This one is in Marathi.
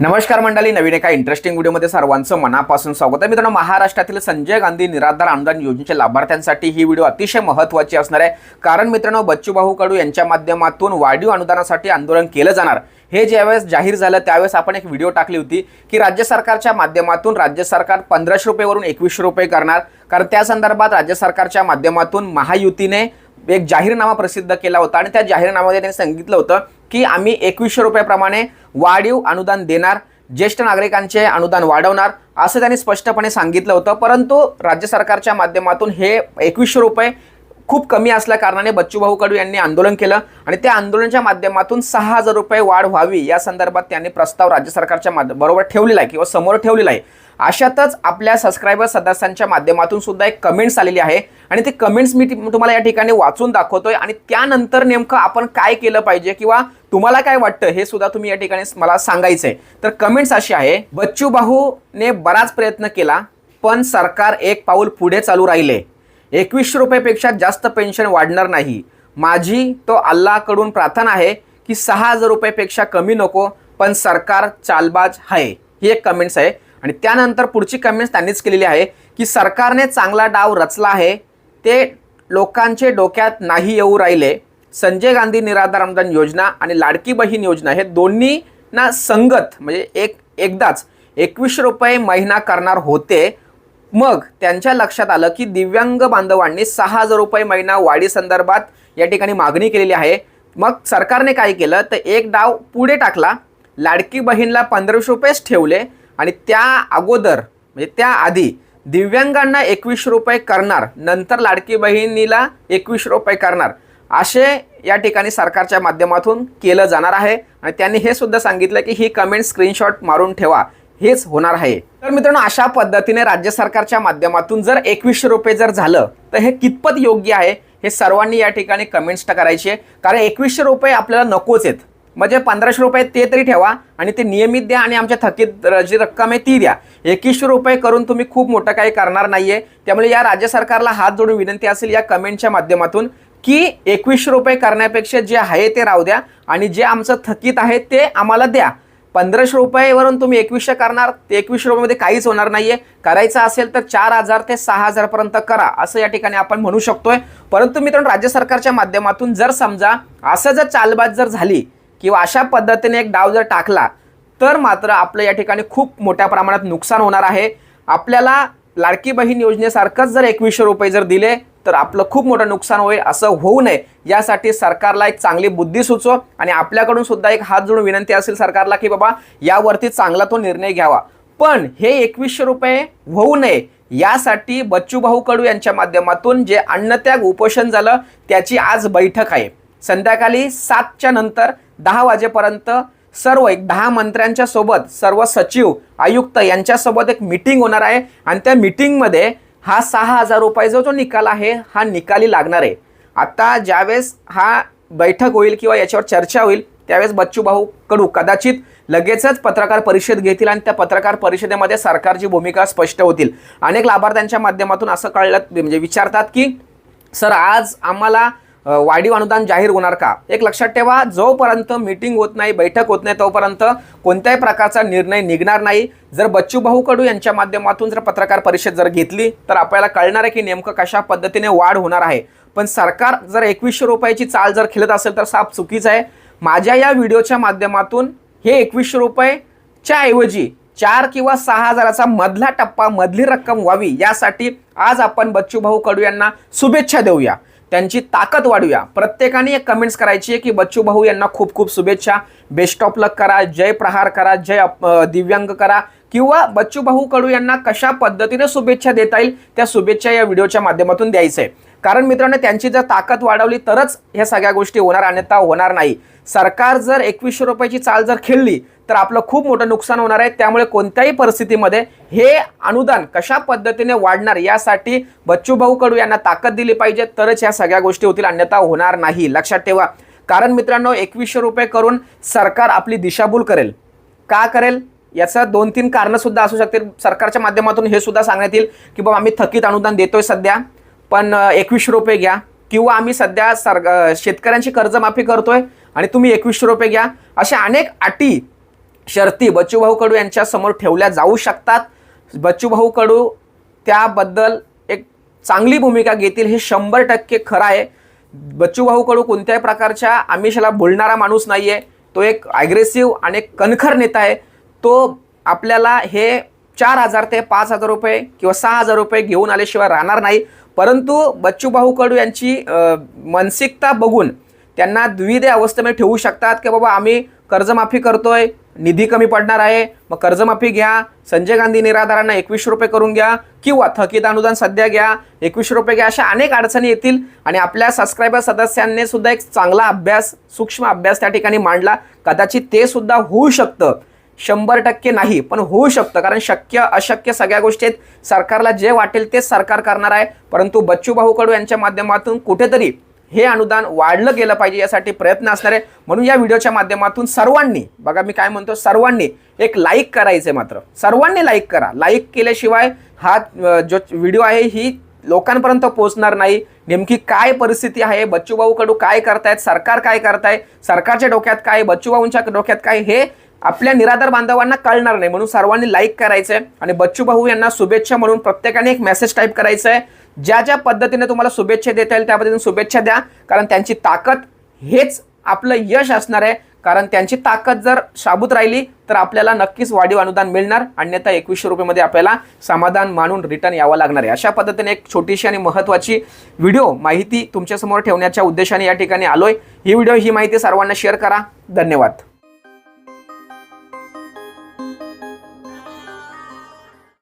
नमस्कार मंडळी नवीन एका इंटरेस्टिंग व्हिडिओमध्ये सर्वांचं मनापासून स्वागत आहे. मित्रांनो महाराष्ट्रातील संजय गांधी निराधार अनुदान योजनेच्या लाभार्थ्यांसाठी ही व्हिडिओ अतिशय महत्त्वाची असणार आहे. कारण मित्रांनो बच्चूभाऊ कडू यांच्या माध्यमातून वाढीव अनुदानासाठी आंदोलन केलं जाणार. हे ज्यावेळेस जाहीर झालं त्यावेळेस आपण एक व्हिडिओ टाकली होती की राज्य सरकारच्या माध्यमातून राज्य सरकार पंधराशे रुपयेवरून एकवीसशे रुपये करणार. कारण त्या संदर्भात राज्य सरकारच्या माध्यमातून महायुतीने एक जाहीरनामा प्रसिद्ध केला होता आणि त्या जाहीरनाम्यामध्ये त्यांनी सांगितलं होतं की आम्ही एकवीसशे रुपयाप्रमाणे वाढीव अनुदान देणार ज्येष्ठ नागरिकांचे अनुदान वाढवणार असं त्यांनी स्पष्टपणे सांगितलं होतं. परंतु राज्य सरकारच्या माध्यमातून हे एकवीसशे रुपये खूप कमी असल्या कारणाने बच्चूभाऊ कडू यांनी आंदोलन केलं आणि त्या आंदोलनाच्या माध्यमातून सहा हजार रुपये वाढ व्हावी या संदर्भात त्यांनी प्रस्ताव राज्य सरकारच्या माध्य बरोबर ठेवलेला आहे किंवा समोर ठेवलेला आहे. अशातच आपल्या सबस्क्रायबर सदस्यांच्या माध्यमातून सुद्धा एक कमेंट्स आलेली आहे. आणि ते कमेंट्स मी तुम्हाला या ठिकाणी वाचून दाखवतोय. आणि त्यानंतर नेमकं आपण काय केलं पाहिजे किंवा तुम्हाला काय वाटतं हे सुद्धा तुम्ही या ठिकाणी मला सांगायचंय. तर कमेंट्स अशी आहे बच्चू भाऊने बराच प्रयत्न केला पण सरकार एक पाऊल पुढे चालू राहिले. एकवीसशे रुपयापेक्षा जास्त पेन्शन वाढणार नाही. माझी तो अल्लाकडून प्रार्थना आहे की सहा हजार रुपयापेक्षा कमी नको पण सरकार चालबाज आहे. ही एक कमेंट्स आहे. आणि त्यानंतर पुढची कमेंट्स त्यांनीच केलेली आहे की सरकारने चांगला डाव रचला आहे ते लोकांचे डोक्यात नाही येऊ राहिले. संजय गांधी निराधार अनुदान योजना आणि लाडकी बहीण योजना हे दोन्ही ना संगत म्हणजे एक एकदाच एकवीसशे रुपये महिना करणार होते. मग त्यांच्या लक्षात आलं की दिव्यांग बांधवांनी सहा हजार रुपये महिना वाढीसंदर्भात या ठिकाणी मागणी केलेली आहे. मग सरकारने काय केलं? तर एक डाव पुढे टाकला. लाडकी बहीणला पंधराशे रुपयेच ठेवले. आणि त्या अगोदर म्हणजे त्याआधी दिव्यांगांना एकवीसशे रुपये करणार नंतर लाडकी बहिणीला एकवीसशे रुपये करणार असे या ठिकाणी सरकारच्या माध्यमातून केलं जाणार आहे. आणि त्यांनी हे सुद्धा सांगितलं की ही कमेंट स्क्रीनशॉट मारून ठेवा. हेच होणार आहे. तर मित्रांनो अशा पद्धतीने राज्य सरकारच्या माध्यमातून जर एकवीसशे रुपये जर झालं तर हे कितपत योग्य आहे हे सर्वांनी या ठिकाणी कमेंट्स करायचे कारण एकवीसशे रुपये आपल्याला नकोच आहेत. म्हणजे पंधराशे रुपये ते तरी ठेवा आणि ते नियमित द्या आणि आमच्या थकीत जी रक्कम आहे ती द्या. एकवीसशे रुपये करून तुम्ही खूप मोठं काही करणार नाहीये. त्यामुळे या राज्य सरकारला हात जोडून विनंती असेल या कमेंटच्या माध्यमातून की एकवीसशे रुपये करण्यापेक्षा जे आहे ते राहू द्या आणि जे आमचं थकीत आहे ते आम्हाला द्या. पंधराशे रुपयेवरून तुम्ही एकवीसशे करणार ते एकवीसशे रुपयामध्ये काहीच होणार नाही आहे करायचं असेल तर चार हजार ते सहा हजारपर्यंत करा असं या ठिकाणी आपण म्हणू शकतोय. परंतु मित्रांनो राज्य सरकारच्या माध्यमातून जर समजा असं जर चालबाज जर झाली किंवा अशा पद्धतीने एक डाव जर टाकला तर मात्र आपलं या ठिकाणी खूप मोठ्या प्रमाणात नुकसान होणार आहे. आपल्याला लाडकी बहीण योजनेसारखंच जर एकवीसशे रुपये जर दिले तर आपलं खूप मोठं नुकसान होईल असं होऊ नये. यासाठी सरकारला एक चांगली बुद्धी सुचव आणि आपल्याकडून सुद्धा एक हात जोडून विनंती असेल सरकारला की बाबा यावरती चांगला तो निर्णय घ्यावा. पण हे एकवीसशे रुपये होऊ नये यासाठी बच्चूभाऊ कडू यांच्या माध्यमातून जे अन्नत्याग उपोषण झालं त्याची आज बैठक आहे. संध्याकाळी सातच्या नंतर दहा वाजेपर्यंत सर्व एक दहा मंत्र्यांच्या सोबत सर्व सचिव आयुक्त यांच्यासोबत एक मिटिंग होणार आहे. आणि त्या मिटिंगमध्ये हा सहा हजार रुपयाचा जो निकाल आहे हा निकाली लागणार आहे. आता ज्यावेळेस हा बैठक होईल किंवा याच्यावर चर्चा होईल त्यावेळेस बच्चू भाऊ कडू कदाचित लगेचच पत्रकार परिषद घेतील आणि त्या पत्रकार परिषदेमध्ये सरकारची भूमिका स्पष्ट होतील. अनेक लाभार्थ्यांच्या माध्यमातून असं कळलं म्हणजे विचारतात की सर आज आम्हाला वाढीव अनुदान जाहीर होणार का? एक लक्षात ठेवा जोपर्यंत मीटिंग होत नाही बैठक होत नाही तोपर्यंत कोणत्याही प्रकारचा निर्णय निघणार नाही. जर बच्चूभाऊ कडू यांच्या माध्यमातून जर पत्रकार परिषद जर घेतली तर आपल्याला कळणार आहे की नेमकं कशा पद्धतीने वाढ होणार आहे. पण सरकार जर एकवीसशे रुपयाची चाल जर खेळत असेल तर साफ चुकीचं आहे. माझ्या या व्हिडिओच्या माध्यमातून हे एकवीसशे रुपयेच्या ऐवजी चार किंवा सहा हजाराचा मधला टप्पा मधली रक्कम व्हावी यासाठी आज आपण बच्चूभाऊ कडू यांना शुभेच्छा देऊया. त्यांची ताकद वाढूया. प्रत्येकाने एक कमेंट्स करायची आहे की बच्चू भाऊ यांना खूप खूप शुभेच्छा. बेस्ट ऑफ लक करा जय प्रहार करा जय अप- दिव्यांग करा. किंवा बच्चू भाऊ कडू यांना कशा पद्धतीने शुभेच्छा देता येईल त्या शुभेच्छा या व्हिडिओच्या माध्यमातून द्यायचं. आहे कारण मित्रांनो त्यांची जर ताकद वाढवली तरच ह्या सगळ्या गोष्टी होणार अन्यथा होणार नाही. सरकार जर एकवीसशे रुपयाची चाल जर खेळली तर आपलं खूप मोठं नुकसान होणार आहे. त्यामुळे कोणत्याही परिस्थितीमध्ये हे अनुदान कशा पद्धतीने वाढणार यासाठी बच्चूभाऊ कडू यांना ताकद दिली पाहिजे. तरच ह्या सगळ्या गोष्टी होतील अन्यथा होणार नाही. लक्षात ठेवा. कारण मित्रांनो एकवीसशे रुपये करून सरकार आपली दिशाभूल करेल. का करेल? याचं दोन तीन कारणं सुद्धा असू शकतील. सरकारच्या माध्यमातून हे सुद्धा सांगण्यात येईल की बाबा आम्ही थकीत अनुदान देतोय सध्या पण एकवीसशे रुपये घ्या. किंवा आम्ही सध्या सर शेतकऱ्यांची कर्जमाफी करतोय आणि तुम्ही एकवीसशे रुपये घ्या अशा अनेक अटी शर्ती बच्चूभाऊ कडू यांच्यासमोर ठेवल्या जाऊ शकतात. बच्चूभाऊ कडू त्याबद्दल एक चांगली भूमिका घेतील हे शंभर टक्के खरं आहे. बच्चूभाऊ कडू कोणत्याही प्रकारच्या आमिषाला बोलणारा माणूस नाही आहे तो एक ॲग्रेसिव्ह आणि एक कणखर नेता आहे. तो आपल्याला हे चार हजार ते पाच हजार रुपये किंवा सहा हजार रुपये घेऊन आल्याशिवाय राहणार नाही. परंतु बच्चूभाऊ कडू यांची मानसिकता बघून त्यांना द्विधे अवस्थेमध्ये ठेवू शकतात की बाबा आम्ही कर्जमाफी करतोय निधी कमी पडणार आहे मग कर्जमाफी घ्या संजय गांधी निराधारांना एकवीसशे रुपये करून घ्या किंवा थकीत अनुदान सध्या घ्या एकवीसशे रुपये घ्या अशा अनेक अडचणी येतील. आणि आपल्या सबस्क्रायबर सदस्यांनी सुद्धा एक चांगला अभ्यास सूक्ष्म अभ्यास त्या ठिकाणी मांडला. कदाचित ते सुद्धा होऊ शकतं. शंभर टक्के नाही पण होऊ शकतं. कारण शक्य अशक्य सगळ्या गोष्टी आहेत. सरकारला जे वाटेल तेच सरकार करणार आहे. परंतु बच्चूभाऊ कडू यांच्या माध्यमातून कुठेतरी हे अनुदान वाढलं गेलं पाहिजे यासाठी प्रयत्न असणार आहे. म्हणून या व्हिडिओच्या माध्यमातून सर्वांनी बघा मी काय म्हणतो सर्वांनी एक लाईक करायचं आहे मात्र. सर्वांनी लाईक करा. लाईक केल्याशिवाय हा जो व्हिडिओ आहे ही लोकांपर्यंत पोहोचणार नाही. नेमकी काय परिस्थिती आहे? बच्चूभाऊ कडू काय करतायत? सरकार काय करताय? सरकारच्या डोक्यात काय? बच्चूभाऊंच्या डोक्यात काय? हे आपल्या निराधार बांधवांना कळणार नाही. म्हणून सर्वांनी लाईक करायचं आहे आणि बच्चू भाऊ यांना शुभेच्छा म्हणून प्रत्येकाने एक मेसेज टाईप करायचा आहे ज्या ज्या पद्धतीने तुम्हाला शुभेच्छा देता येईल त्या पद्धतीने शुभेच्छा द्या. कारण त्यांची ताकद हेच आपलं यश असणार आहे. कारण त्यांची ताकद जर साबूत राहिली तर आपल्याला नक्कीच वाढीव अनुदान मिळणार. अन्यथा एकवीसशे रुपयेमध्ये आपल्याला समाधान मानून रिटर्न यावं लागणार आहे. अशा पद्धतीने एक छोटीशी आणि महत्त्वाची व्हिडिओ माहिती तुमच्यासमोर ठेवण्याच्या उद्देशाने या ठिकाणी आलोय. ही व्हिडिओ ही माहिती सर्वांना शेअर करा. धन्यवाद.